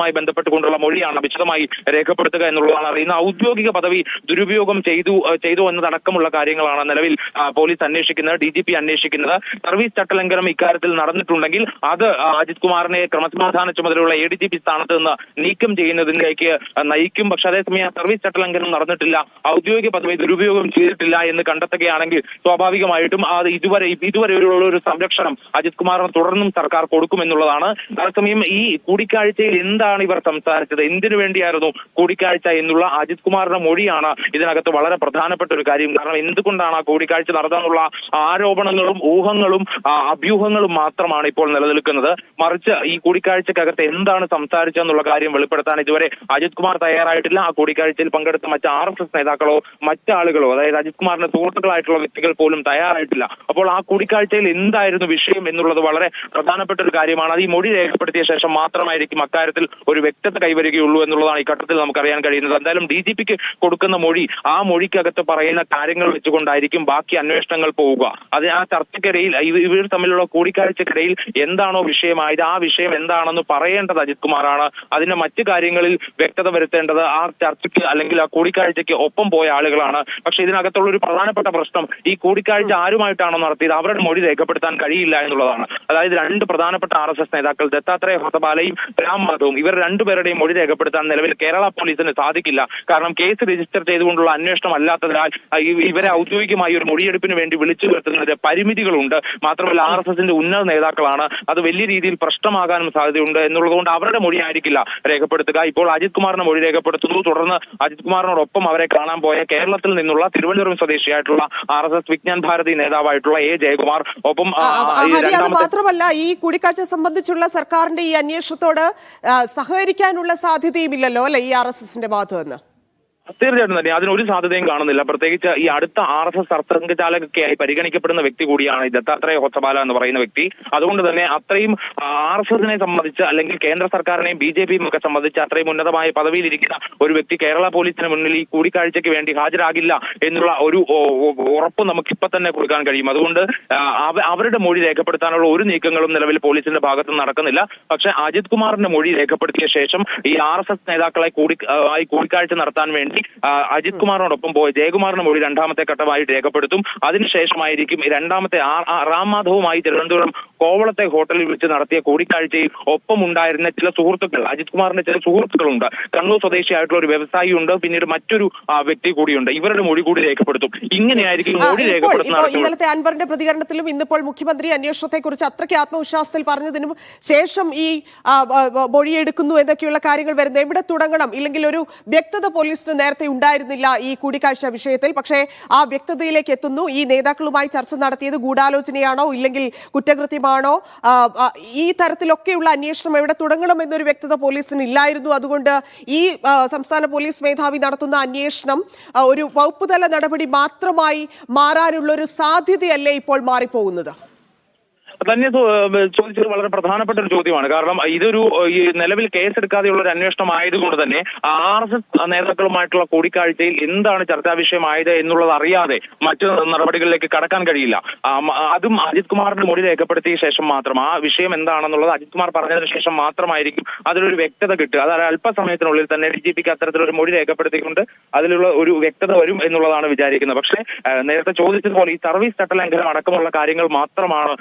മായി ബന്ധപ്പെട്ടുകൊണ്ടുള്ള മൊഴിയാണ് വിശദമായി രേഖപ്പെടുത്തുക എന്നുള്ളതാണ്. അറിയുന്ന ഔദ്യോഗിക പദവി ദുരുപയോഗം ചെയ്തു ചെയ്തു എന്നതടക്കമുള്ള കാര്യങ്ങളാണ് നിലവിൽ പോലീസ് അന്വേഷിക്കുന്നത് ഡി ജി പി അന്വേഷിക്കുന്നത്. സർവീസ് ചട്ടലംഘനം ഇക്കാര്യത്തിൽ നടന്നിട്ടുണ്ടെങ്കിൽ അത് അജിത് കുമാറിനെ ക്രമസമാധാന ചുമതലയുള്ള എ ഡി ജി പി സ്ഥാനത്ത് നിന്ന് നീക്കം ചെയ്യുന്നതിലേക്ക് നയിക്കും. പക്ഷെ അതേസമയം സർവീസ് ചട്ടലംഘനം നടന്നിട്ടില്ല ഔദ്യോഗിക പദവി ദുരുപയോഗം ചെയ്തിട്ടില്ല എന്ന് കണ്ടെത്തുകയാണെങ്കിൽ സ്വാഭാവികമായിട്ടും അത് ഇതുവരെ ഇതുവരെ ഒരു സംരക്ഷണം അജിത് കുമാറിന് തുടർന്നും സർക്കാർ കൊടുക്കുമെന്നുള്ളതാണ്. അതേസമയം ഈ കൂടിക്കാഴ്ചയിൽ എന്താണ് ഇവർ സംസാരിച്ചത്? എന്തിനു വേണ്ടിയായിരുന്നു കൂടിക്കാഴ്ച എന്നുള്ള അജിത് കുമാറിന്റെ മൊഴിയാണ് ഇതിനകത്ത് വളരെ പ്രധാനപ്പെട്ട ഒരു കാര്യം. കാരണം എന്തുകൊണ്ടാണ് ആ കൂടിക്കാഴ്ച നടത്താനുള്ള ആരോപണങ്ങളും ഊഹങ്ങളും അഭ്യൂഹങ്ങളും മാത്രമാണ് ഇപ്പോൾ നിലനിൽക്കുന്നത്? മറിച്ച് ഈ കൂടിക്കാഴ്ചക്കകത്ത് എന്താണ് സംസാരിച്ചതെന്നുള്ള കാര്യം വെളിപ്പെടുത്താൻ ഇതുവരെ അജിത് കുമാർ തയ്യാറായിട്ടില്ല. ആ കൂടിക്കാഴ്ചയിൽ പങ്കെടുത്ത മറ്റ് ആർ എസ് എസ് നേതാക്കളോ മറ്റാളുകളോ അതായത് അജിത് കുമാറിന്റെ സുഹൃത്തുക്കളായിട്ടുള്ള വ്യക്തികൾ പോലും തയ്യാറായിട്ടില്ല. അപ്പോൾ ആ കൂടിക്കാഴ്ചയിൽ എന്തായിരുന്നു വിഷയം എന്നുള്ളത് വളരെ പ്രധാനപ്പെട്ട ഒരു കാര്യമാണ്. അത് ഈ മൊഴി രേഖപ്പെടുത്തിയ ശേഷം മാത്രമായിരിക്കും അക്കാര്യത്തിൽ ഒരു വ്യക്തത കൈവരികയുള്ളൂ എന്നുള്ളതാണ് ഈ ഘട്ടത്തിൽ നമുക്കറിയാൻ കഴിയുന്നത്. എന്തായാലും ഡി ജി പിക്ക് കൊടുക്കുന്ന മൊഴി ആ മൊഴിക്കകത്ത് പറയുന്ന കാര്യങ്ങൾ വെച്ചുകൊണ്ടായിരിക്കും ബാക്കി അന്വേഷണങ്ങൾ പോവുക. അത് ആ ചർച്ചയ്ക്കിടയിൽ ഇവ- ഇവർ തമ്മിലുള്ള കൂടിക്കാഴ്ചക്കിടയിൽ എന്താണോ വിഷയമായത് ആ വിഷയം എന്താണെന്ന് പറയേണ്ടത് അജിത് കുമാറാണ്. അതിന്റെ മറ്റു കാര്യങ്ങളിൽ വ്യക്തത വരുത്തേണ്ടത് ആ ചർച്ചയ്ക്ക് അല്ലെങ്കിൽ ആ കൂടിക്കാഴ്ചയ്ക്ക് ഒപ്പം പോയ ആളുകളാണ്. പക്ഷെ ഇതിനകത്തുള്ള ഒരു പ്രധാനപ്പെട്ട പ്രശ്നം ഈ കൂടിക്കാഴ്ച ആരുമായിട്ടാണോ നടത്തിയത്? അവരുടെ മൊഴി രേഖപ്പെടുത്താൻ കഴിയില്ല എന്നുള്ളതാണ്. അതായത് രണ്ട് പ്രധാനപ്പെട്ട ആർ എസ് എസ് നേതാക്കൾ ദത്താത്രേയ ഹൊസബാലയും രാം മാധവും ഇവർ രണ്ടുപേരുടെയും മൊഴി രേഖപ്പെടുത്താൻ നിലവിൽ കേരള പോലീസിന് സാധിക്കില്ല കാരണം കേസ് രജിസ്റ്റർ ചെയ്തുകൊണ്ടുള്ള അന്വേഷണം അല്ലാത്തതിനാൽ ഇവരെ ഔദ്യോഗികമായി ഒരു മൊഴിയെടുപ്പിന് വേണ്ടി വിളിച്ചു വരുത്തുന്നതിന് പരിമിതികളുണ്ട് മാത്രമല്ല ആർ എസ് എസിന്റെ ഉന്നത നേതാക്കളാണ് അത് വലിയ രീതിയിൽ പ്രശ്നമാകാനും സാധ്യതയുണ്ട് എന്നുള്ളതുകൊണ്ട് അവരുടെ മൊഴി ആയിരിക്കില്ല രേഖപ്പെടുത്തുക ഇപ്പോൾ അജിത് കുമാറിന്റെ മൊഴി രേഖപ്പെടുത്തുന്നു തുടർന്ന് അജിത് കുമാറിനോടൊപ്പം അവരെ കാണാൻ പോയ കേരളത്തിൽ നിന്നുള്ള Thiruvananthapuram സ്വദേശിയായിട്ടുള്ള R S S Vijnan Bharati നേതാവായിട്ടുള്ള A Jayakumar ഒപ്പം അത് മാത്രമല്ല ഈ കൂടിക്കാഴ്ച സംബന്ധിച്ചുള്ള സർക്കാരിന്റെ ഈ അന്വേഷണത്തോട് സഹകരിക്കാനുള്ള സാധ്യതയുമില്ലല്ലോ അല്ലെ ഈ ആർ എസ് എസിന്റെ ഭാഗത്ത് നിന്ന് തീർച്ചയായിട്ടും തന്നെ. അതിനൊരു സാധ്യതയും കാണുന്നില്ല. പ്രത്യേകിച്ച് ഈ അടുത്ത ആർ എസ് എസ് സർസംഘചാലകയൊക്കെയായി പരിഗണിക്കപ്പെടുന്ന വ്യക്തി കൂടിയാണ് ഈ ദത്താത്രേയ ഹൊസബാല എന്ന് പറയുന്ന വ്യക്തി. അതുകൊണ്ട് തന്നെ അത്രയും ആർ എസ് എസിനെ സംബന്ധിച്ച് അല്ലെങ്കിൽ കേന്ദ്ര സർക്കാരിനെയും ബി ജെ പിയും ഒക്കെ സംബന്ധിച്ച് അത്രയും ഉന്നതമായ പദവിയിലിരിക്കുന്ന ഒരു വ്യക്തി കേരള പോലീസിന് മുന്നിൽ ഈ കൂടിക്കാഴ്ചയ്ക്ക് വേണ്ടി ഹാജരാകില്ല എന്നുള്ള ഒരു ഉറപ്പ് നമുക്ക് ഇപ്പൊ തന്നെ കൊടുക്കാൻ കഴിയും. അതുകൊണ്ട് അവരുടെ മൊഴി രേഖപ്പെടുത്താനുള്ള ഒരു നീക്കങ്ങളും നിലവിൽ പോലീസിന്റെ ഭാഗത്ത് നടക്കുന്നില്ല. പക്ഷേ അജിത് കുമാറിന്റെ മൊഴി രേഖപ്പെടുത്തിയ ശേഷം ഈ ആർ എസ് എസ് നേതാക്കളെ കൂടി കൂടിക്കാഴ്ച നടത്താൻ വേണ്ടി ആ, അജിത് കുമാറിനോടൊപ്പം പോയ ജയകുമാറിന്റെ മൊഴി രണ്ടാമത്തെ ഘട്ടമായി രേഖപ്പെടുത്തും. അതിനുശേഷമായിരിക്കും രണ്ടാമത്തെ റാം മാധവുമായി തിരുവനന്തപുരം കോവളത്തെ ഹോട്ടലിൽ വെച്ച് നടത്തിയ കൂടിക്കാഴ്ചയിൽ ഒപ്പമുണ്ടായിരുന്ന ചില സുഹൃത്തുക്കൾ അജിത് കുമാറിന്റെ ചില സുഹൃത്തുക്കളുണ്ട്. കണ്ണൂർ സ്വദേശിയായിട്ടുള്ള ഒരു വ്യവസായി ഉണ്ട് പിന്നീട് മറ്റൊരു വ്യക്തി കൂടിയുണ്ട്. ഇവരുടെ മൊഴി കൂടി രേഖപ്പെടുത്തും. ഇങ്ങനെയായിരിക്കും മൊഴി രേഖപ്പെടുത്തുന്ന ഇന്നലത്തെ അൻവറിന്റെ പ്രതികരണത്തിലും ഇന്നിപ്പോൾ മുഖ്യമന്ത്രി അന്വേഷണത്തെ കുറിച്ച് അത്രയ്ക്ക് ആത്മവിശ്വാസത്തിൽ പറഞ്ഞതിനും ശേഷം ഈ മൊഴിയെടുക്കുന്നു എന്നൊക്കെയുള്ള കാര്യങ്ങൾ വരുന്നത് എവിടെ തുടങ്ങണം? ഇല്ലെങ്കിൽ ഒരു വ്യക്തത പോലീസിന് നേരത്തെ ഉണ്ടായിരുന്നില്ല ഈ കൂടിക്കാഴ്ച വിഷയത്തിൽ. പക്ഷേ ആ വ്യക്തതയിലേക്ക് എത്തുന്നു. ഈ നേതാക്കളുമായി ചർച്ച നടത്തിയത് ഗൂഢാലോചനയാണോ ഇല്ലെങ്കിൽ കുറ്റകൃത്യമാണോ? ഈ തരത്തിലൊക്കെയുള്ള അന്വേഷണം എവിടെ തുടങ്ങണം എന്നൊരു വ്യക്തത പോലീസിന് ഇല്ലായിരുന്നു. അതുകൊണ്ട് ഈ സംസ്ഥാന പോലീസ് മേധാവി നടത്തുന്ന അന്വേഷണം ഒരു വകുപ്പ് തല നടപടി മാത്രമായി മാറാനുള്ള ഒരു സാധ്യതയല്ലേ ഇപ്പോൾ മാറിപ്പോകുന്നത്? തന്നെ ചോദിച്ചത് വളരെ പ്രധാനപ്പെട്ട ഒരു ചോദ്യമാണ്. കാരണം ഇതൊരു നിലവിൽ കേസെടുക്കാതെയുള്ള ഒരു അന്വേഷണം ആയതുകൊണ്ട് തന്നെ ആർ എസ് എസ് നേതാക്കളുമായിട്ടുള്ള കൂടിക്കാഴ്ചയിൽ എന്താണ് ചർച്ചാ വിഷയമായത് എന്നുള്ളത് അറിയാതെ മറ്റു നടപടികളിലേക്ക് കടക്കാൻ കഴിയില്ല. അതും അജിത് കുമാറിന്റെ മൊഴി രേഖപ്പെടുത്തിയ ശേഷം മാത്രം. ആ വിഷയം എന്താണെന്നുള്ളത് അജിത് കുമാർ പറഞ്ഞതിന് ശേഷം മാത്രമായിരിക്കും അതിലൊരു വ്യക്തത കിട്ടുക. അതായത് അല്പസമയത്തിനുള്ളിൽ തന്നെ ഡി ജി പിക്ക് അത്തരത്തിലൊരു മൊഴി രേഖപ്പെടുത്തിക്കൊണ്ട് അതിലുള്ള ഒരു വ്യക്തത വരും എന്നുള്ളതാണ് വിചാരിക്കുന്നത്. പക്ഷേ നേരത്തെ ചോദിച്ചതുപോലെ ഈ സർവീസ് ചട്ടലംഘനം അടക്കമുള്ള കാര്യങ്ങൾ മാത്രമാണ്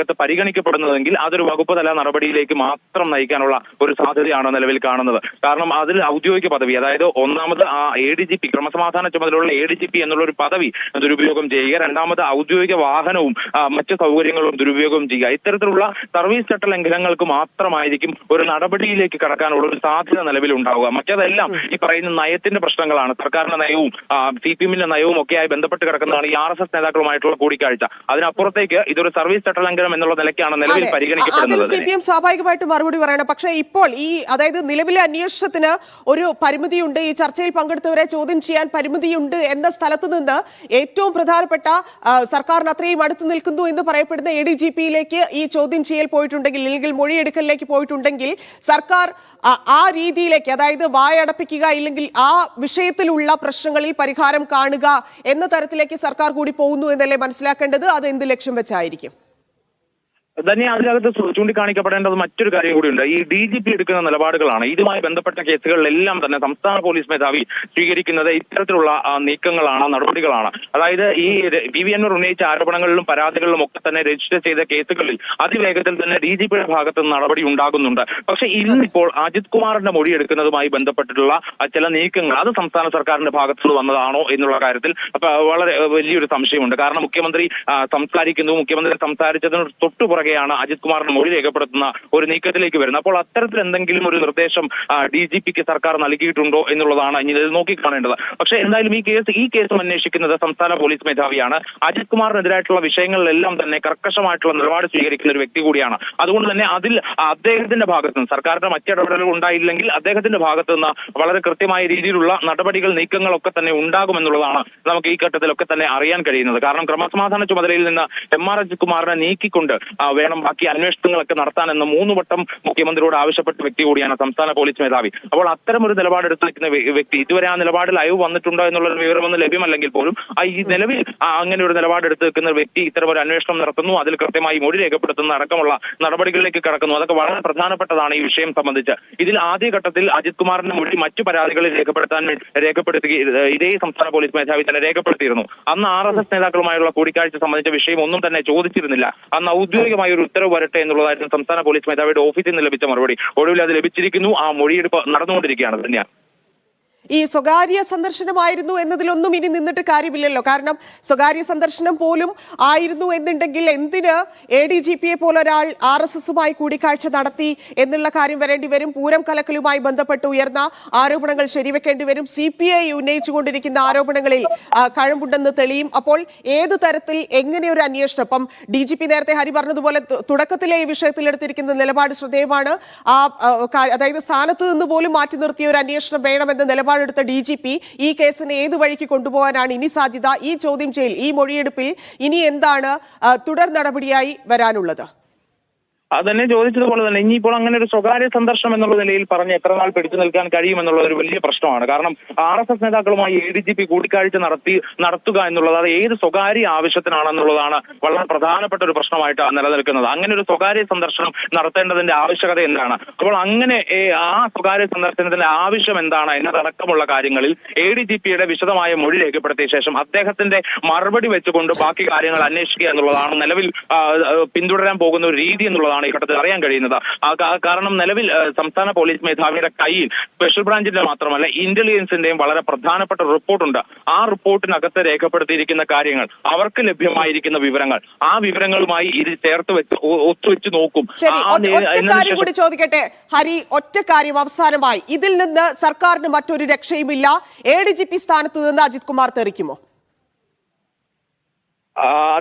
ഇതിനകത്ത് പരിഗണിക്കപ്പെടുന്നതെങ്കിൽ അതൊരു വകുപ്പ് തല നടപടിയിലേക്ക് മാത്രം നയിക്കാനുള്ള ഒരു സാധ്യതയാണ് നിലവിൽ കാണുന്നത്? കാരണം അതിൽ ഔദ്യോഗിക പദവി അതായത് ഒന്നാമത് ആ എ ഡി ജി പി ക്രമസമാധാന ചുമതലയുള്ള എ ഡി ജി പി എന്നുള്ള ഒരു പദവി ദുരുപയോഗം ചെയ്യുക രണ്ടാമത് ഔദ്യോഗിക വാഹനവും മറ്റ് സൗകര്യങ്ങളും ദുരുപയോഗം ചെയ്യുക. ഇത്തരത്തിലുള്ള സർവീസ് ചട്ട ലംഘനങ്ങൾക്ക് മാത്രമായിരിക്കും ഒരു നടപടിയിലേക്ക് കടക്കാനുള്ള ഒരു സാധ്യത നിലവിൽ ഉണ്ടാവുക. മറ്റതെല്ലാം ഈ പറയുന്ന നയത്തിന്റെ പ്രശ്നങ്ങളാണ്. സർക്കാരിന്റെ നയവും സി പി എമ്മിന്റെ നയവും ഒക്കെയായി ബന്ധപ്പെട്ട് കിടക്കുന്നതാണ് ഈ ആർ എസ് എസ് നേതാക്കളുമായിട്ടുള്ള കൂടിക്കാഴ്ച. അതിനപ്പുറത്തേക്ക് ഇതൊരു സർവീസ് ചട്ടലംഘനം എന്നുള്ള നിലയ്ക്കാണ് നിലവിൽ പരിഗണിക്കപ്പെടുന്നത് സി പി എം സ്വാഭാവികമായിട്ടും മറുപടി പറയണം. പക്ഷേ ഇപ്പോൾ ഈ അതായത് നിലവിലെ അന്വേഷണത്തിന് ഒരു പരിമിതിയുണ്ട്. ഈ ചർച്ചയിൽ പങ്കെടുത്തവരെ ചോദ്യം ചെയ്യാൻ പരിമിതിയുണ്ട് എന്ന സ്ഥലത്ത് നിന്ന് ഏറ്റവും പ്രധാനപ്പെട്ട സർക്കാരിന് അത്രയും അടുത്ത് നിൽക്കുന്നു എന്ന് പറയപ്പെടുന്ന എ ഡി ജി പിയിലേക്ക് ഈ ചോദ്യം ചെയ്യൽ പോയിട്ടുണ്ടെങ്കിൽ അല്ലെങ്കിൽ മൊഴിയെടുക്കലിലേക്ക് പോയിട്ടുണ്ടെങ്കിൽ സർക്കാർ ആ- ആ രീതിയിലേക്ക് അതായത് വായടപ്പിക്കുക ഇല്ലെങ്കിൽ ആ വിഷയത്തിലുള്ള പ്രശ്നങ്ങളിൽ പരിഹാരം കാണുക എന്ന തരത്തിലേക്ക് സർക്കാർ കൂടി പോകുന്നു എന്നല്ലേ മനസ്സിലാക്കേണ്ടത്? അത് എന്ത് ലക്ഷ്യം വെച്ചായിരിക്കും? തന്നെ അതിനകത്ത് ചൂണ്ടിക്കാണിക്കപ്പെടേണ്ടത് മറ്റൊരു കാര്യം കൂടിയുണ്ട്. ഈ ഡി ജി പി എടുക്കുന്ന നിലപാടുകളാണ്. ഇതുമായി ബന്ധപ്പെട്ട കേസുകളിലെല്ലാം തന്നെ സംസ്ഥാന പോലീസ് മേധാവി സ്വീകരിക്കുന്നത് ഇത്തരത്തിലുള്ള നീക്കങ്ങളാണ് നടപടികളാണ്. അതായത് ഈ പി വി എന്നൂർ ഉന്നയിച്ച ആരോപണങ്ങളിലും പരാതികളിലും ഒക്കെ തന്നെ രജിസ്റ്റർ ചെയ്ത കേസുകളിൽ അതിവേഗത്തിൽ തന്നെ ഡി ജി പിയുടെ ഭാഗത്ത് നടപടി ഉണ്ടാകുന്നുണ്ട്. പക്ഷെ ഇന്നിപ്പോൾ അജിത് കുമാറിന്റെ മൊഴി എടുക്കുന്നതുമായി ബന്ധപ്പെട്ടിട്ടുള്ള ചില നീക്കങ്ങൾ അത് സംസ്ഥാന സർക്കാരിന്റെ ഭാഗത്തു നിന്ന് വന്നതാണോ എന്നുള്ള കാര്യത്തിൽ വളരെ വലിയൊരു സംശയമുണ്ട്. കാരണം മുഖ്യമന്ത്രി സംസാരിക്കുന്നു. മുഖ്യമന്ത്രി സംസാരിച്ചതിന് തൊട്ടു പുറകെയാണ് അജിത് കുമാറിന്റെ മൊഴി രേഖപ്പെടുത്തുന്ന ഒരു നീക്കത്തിലേക്ക് വരുന്നത്. അപ്പോൾ അത്തരത്തിൽ എന്തെങ്കിലും ഒരു നിർദ്ദേശം ഡി ജി പിക്ക് സർക്കാർ നൽകിയിട്ടുണ്ടോ എന്നുള്ളതാണ് ഇനി ഇത് നോക്കിക്കാണേണ്ടത്. പക്ഷെ എന്തായാലും ഈ കേസ് ഈ കേസും അന്വേഷിക്കുന്നത് സംസ്ഥാന പോലീസ് മേധാവിയാണ്. അജിത് കുമാറിനെതിരായിട്ടുള്ള വിഷയങ്ങളിലെല്ലാം തന്നെ കർക്കശമായിട്ടുള്ള നിലപാട് സ്വീകരിക്കുന്ന ഒരു വ്യക്തി കൂടിയാണ്. അതുകൊണ്ട് തന്നെ അതിൽ അദ്ദേഹത്തിന്റെ ഭാഗത്ത് നിന്ന് സർക്കാരിന്റെ മറ്റിടപെടലുകൾ ഉണ്ടായില്ലെങ്കിൽ അദ്ദേഹത്തിന്റെ ഭാഗത്ത് നിന്ന് വളരെ കൃത്യമായ രീതിയിലുള്ള നടപടികൾ നീക്കങ്ങളൊക്കെ തന്നെ ഉണ്ടാകുമെന്നുള്ളതാണ് നമുക്ക് ഈ ഘട്ടത്തിലൊക്കെ തന്നെ അറിയാൻ കഴിയുന്നത്. കാരണം ക്രമസമാധാന ചുമതലയിൽ നിന്ന് എം ആർ അജിത് കുമാറിനെ നീക്കിക്കൊണ്ട് വേണം. ബാക്കി അന്വേഷണങ്ങളൊക്കെ നടത്താനെന്ന് മൂന്ന് വട്ടം മുഖ്യമന്ത്രിയോട് ആവശ്യപ്പെട്ട വ്യക്തി കൂടിയാണ് സംസ്ഥാന പോലീസ് മേധാവി. അപ്പോൾ അത്തരം ഒരു നിലപാടെടുത്ത് വ്യ- വ്യക്തി ഇതുവരെ ആ നിലപാടിൽ അയവ് വന്നിട്ടുണ്ടോ എന്നുള്ള വിവരമൊന്നും ലഭ്യമല്ലെങ്കിൽ പോലും ഈ നിലവിൽ അങ്ങനെ ഒരു നിലപാടെടുത്ത് നിൽക്കുന്ന വ്യക്തി ഇത്തരം ഒരു അന്വേഷണം നടത്തുന്നു. അതിൽ കൃത്യമായി മൊഴി രേഖപ്പെടുത്തുന്ന അടക്കമുള്ള നടപടികളിലേക്ക് കടക്കുന്നു. അതൊക്കെ വളരെ പ്രധാനപ്പെട്ടതാണ് ഈ വിഷയം സംബന്ധിച്ച്. ഇതിൽ ആദ്യഘട്ടത്തിൽ അജിത് കുമാറിന്റെ മൊഴി മറ്റു പരാതികളിൽ രേഖപ്പെടുത്താൻ രേഖപ്പെടുത്തി ഇതേ സംസ്ഥാന പോലീസ് മേധാവി തന്നെ രേഖപ്പെടുത്തിയിരുന്നു. അന്ന് ആർ എസ് എസ് നേതാക്കളുമായുള്ള കൂടിക്കാഴ്ച സംബന്ധിച്ച വിഷയം ഒന്നും തന്നെ ചോദിച്ചിരുന്നില്ല. അന്ന് ഔദ്യോഗികമായ ഒരു ഉത്തരവ് വരട്ടെ എന്നുള്ളതായിരുന്നു സംസ്ഥാന പോലീസ് മേധാവിയുടെ ഓഫീസിൽ നിന്ന് ലഭിച്ച മറുപടി. ഒടുവിൽ അത് ലഭിച്ചിരിക്കുന്നു. ആ മൊഴിയെടുപ്പ് നടന്നുകൊണ്ടിരിക്കുകയാണ്. തന്നെയാണ് ഈ സ്വകാര്യ സന്ദർശനമായിരുന്നു എന്നതിലൊന്നും ഇനി നിന്നിട്ട് കാര്യമില്ലല്ലോ. കാരണം സ്വകാര്യ സന്ദർശനം പോലും ആയിരുന്നു എന്നുണ്ടെങ്കിൽ എന്തിന് എ ഡി ജി പിയെ പോലൊരാൾ ആർ എസ് എസുമായി കൂടിക്കാഴ്ച നടത്തി എന്നുള്ള കാര്യം വരേണ്ടി വരും. പൂരം കലക്കലുമായി ബന്ധപ്പെട്ട് ഉയർന്ന ആരോപണങ്ങൾ ശരിവെക്കേണ്ടി വരും. സി പി ഐ ഉന്നയിച്ചുകൊണ്ടിരിക്കുന്ന ആരോപണങ്ങളിൽ കഴമ്പുണ്ടെന്ന് തെളിയും. അപ്പോൾ ഏത് തരത്തിൽ എങ്ങനെ ഒരു അന്വേഷണം? അപ്പം ഡി ജി പി നേരത്തെ ഹരി പറഞ്ഞതുപോലെ തുടക്കത്തിലെ ഈ വിഷയത്തിൽ എടുത്തിരിക്കുന്ന നിലപാട് ശ്രദ്ധേയമാണ്. ആ അതായത് സ്ഥാനത്ത് നിന്ന് പോലും മാറ്റി നിർത്തിയ ഒരു അന്വേഷണം വേണമെന്ന നിലപാടെടുത്ത ഡി ജി പി ഈ കേസിനെ ഏതു വഴിക്ക് കൊണ്ടുപോകാനാണ് ഇനി സാധ്യത? ഈ ചോദ്യം ചെയ്യൽ ഈ മൊഴിയെടുപ്പിൽ ഇനി എന്താണ് തുടർ നടപടിയായി വരാനുള്ളത്? അത് തന്നെ ചോദിച്ചതുപോലെ തന്നെ ഇനിയിപ്പോൾ അങ്ങനെ ഒരു സ്വകാര്യ സന്ദർശനം എന്നുള്ള നിലയിൽ പറഞ്ഞ് എത്ര നാൾ പിടിച്ചു നിൽക്കാൻ കഴിയുമെന്നുള്ള ഒരു വലിയ പ്രശ്നമാണ്. കാരണം ആർ എസ് എസ് നേതാക്കളുമായി എ ഡി ജി പി കൂടിക്കാഴ്ച നടത്തി നടത്തുക എന്നുള്ളത് അത് ഏത് സ്വകാര്യ ആവശ്യത്തിനാണെന്നുള്ളതാണ് വളരെ പ്രധാനപ്പെട്ട ഒരു പ്രശ്നമായിട്ട് നിലനിൽക്കുന്നത്. അങ്ങനെ ഒരു സ്വകാര്യ സന്ദർശനം നടത്തേണ്ടതിന്റെ ആവശ്യകത എന്താണ്? അപ്പോൾ അങ്ങനെ ആ സ്വകാര്യ സന്ദർശനത്തിന്റെ ആവശ്യം എന്താണ്? എന്നതടക്കമുള്ള കാര്യങ്ങളിൽ എ ഡി ജി പിയുടെ വിശദമായ മൊഴി രേഖപ്പെടുത്തിയ ശേഷം അദ്ദേഹത്തിന്റെ മറുപടി വെച്ചുകൊണ്ട് ബാക്കി കാര്യങ്ങൾ അന്വേഷിക്കുക എന്നുള്ളതാണ് നിലവിൽ പിന്തുടരാൻ പോകുന്ന ഒരു രീതി എന്നുള്ളതാണ് ഈ ഘട്ടത്തിൽ അറിയാൻ കഴിയുന്നത്. കാരണം നിലവിൽ സംസ്ഥാന പോലീസ് മേധാവിയുടെ കയ്യിൽ സ്പെഷ്യൽ ബ്രാഞ്ചിന്റെ മാത്രമല്ല ഇന്റലിജൻസിന്റെയും വളരെ പ്രധാനപ്പെട്ട റിപ്പോർട്ടുണ്ട്. ആ റിപ്പോർട്ടിനകത്ത് രേഖപ്പെടുത്തിയിരിക്കുന്ന കാര്യങ്ങൾ അവർക്ക് ലഭ്യമായിരിക്കുന്ന വിവരങ്ങൾ ആ വിവരങ്ങളുമായി ഇത് ചേർത്ത് വെച്ച് ഒത്തുവെച്ച് നോക്കും. കാര്യം കൂടി ചോദിക്കട്ടെ. ഹരി ഒറ്റ കാര്യം അവസാനമായി. ഇതിൽ നിന്ന് സർക്കാരിന് മറ്റൊരു രക്ഷയുമില്ല. എ ഡി ജി പി സ്ഥാനത്ത് നിന്ന് അജിത് കുമാർ തെറിക്കുമോ?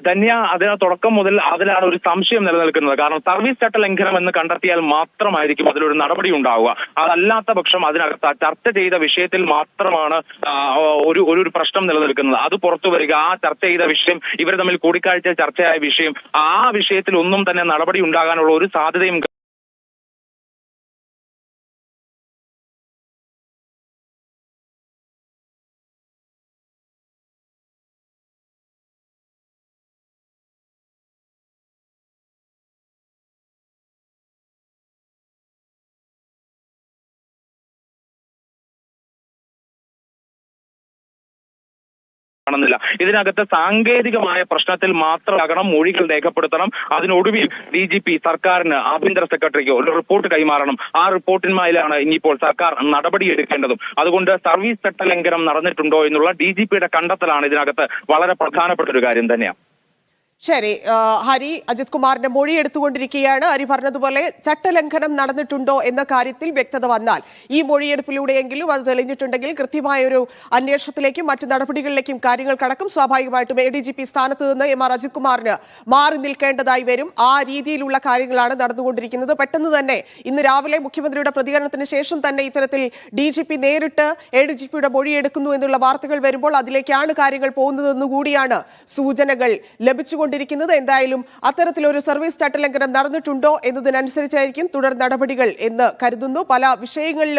ധന്യ അതിന് തുടക്കം മുതൽ അതിലാണ് ഒരു സംശയം നിലനിൽക്കുന്നത്. കാരണം സർവീസ് ചട്ട ലംഘനം എന്ന് കണ്ടെത്തിയാൽ മാത്രമായിരിക്കും അതിലൊരു നടപടി ഉണ്ടാവുക. അതല്ലാത്ത പക്ഷം അതിനകത്ത് ചർച്ച ചെയ്ത വിഷയത്തിൽ മാത്രമാണ് ഒരു ഒരു പ്രശ്നം നിലനിൽക്കുന്നത്. അത് പുറത്തു വരിക ആ ചർച്ച ചെയ്ത വിഷയം ഇവർ തമ്മിൽ കൂടിക്കാഴ്ച ചർച്ചയായ വിഷയം ആ വിഷയത്തിൽ ഒന്നും തന്നെ നടപടി ഉണ്ടാകാനുള്ള ഒരു സാധ്യതയും കാണുന്നില്ല. ഇതിനകത്ത് സാങ്കേതികമായ പ്രശ്നത്തിൽ മാത്രമാകണം മൊഴികൾ രേഖപ്പെടുത്തണം. അതിനൊടുവിൽ ഡി ജി പി സർക്കാരിന് ആഭ്യന്തര സെക്രട്ടറിക്ക് ഒരു റിപ്പോർട്ട് കൈമാറണം. ആ റിപ്പോർട്ടിന്മേലാണ് ഇനിയിപ്പോൾ സർക്കാർ നടപടിയെടുക്കേണ്ടതും. അതുകൊണ്ട് സർവീസ് ചട്ടലംഘനം നടന്നിട്ടുണ്ടോ എന്നുള്ള ഡി ജി പിയുടെ കണ്ടെത്തലാണ് ഇതിനകത്ത് വളരെ പ്രധാനപ്പെട്ട ഒരു കാര്യം തന്നെയാണ്. ശരി ഹരി അജിത് കുമാറിന്റെ മൊഴി എടുത്തുകൊണ്ടിരിക്കുകയാണ്. ഹരി പറഞ്ഞതുപോലെ ചട്ടലംഘനം നടന്നിട്ടുണ്ടോ എന്ന കാര്യത്തിൽ വ്യക്തത വന്നാൽ ഈ മൊഴിയെടുപ്പിലൂടെയെങ്കിലും അത് തെളിഞ്ഞിട്ടുണ്ടെങ്കിൽ കൃത്യമായ ഒരു അന്വേഷണത്തിലേക്കും മറ്റ് നടപടികളിലേക്കും കാര്യങ്ങൾ കടക്കും. സ്വാഭാവികമായിട്ടും എ ഡി ജി പി സ്ഥാനത്ത് നിന്ന് എം ആർ അജിത് കുമാറിന് മാറി നിൽക്കേണ്ടതായി വരും. ആ രീതിയിലുള്ള കാര്യങ്ങളാണ് നടന്നുകൊണ്ടിരിക്കുന്നത്. പെട്ടെന്ന് തന്നെ ഇന്ന് രാവിലെ മുഖ്യമന്ത്രിയുടെ പ്രതികരണത്തിന് ശേഷം തന്നെ ഇത്തരത്തിൽ ഡി ജി പി നേരിട്ട് എ ഡി ജി പിയുടെ മൊഴിയെടുക്കുന്നു എന്നുള്ള വാർത്തകൾ വരുമ്പോൾ അതിലേക്കാണ് കാര്യങ്ങൾ പോകുന്നതെന്ന് കൂടിയാണ് സൂചനകൾ ലഭിച്ചുകൊണ്ടിരിക്കുന്നത് എന്തായാലും അത്തരത്തിലൊരു സർവീസ് ചട്ടലംഘനം നടന്നിട്ടുണ്ടോ എന്നതിനനുസരിച്ചായിരിക്കും തുടർ നടപടികൾ എന്ന് കരുതുന്നു. പല വിഷയങ്ങളിലും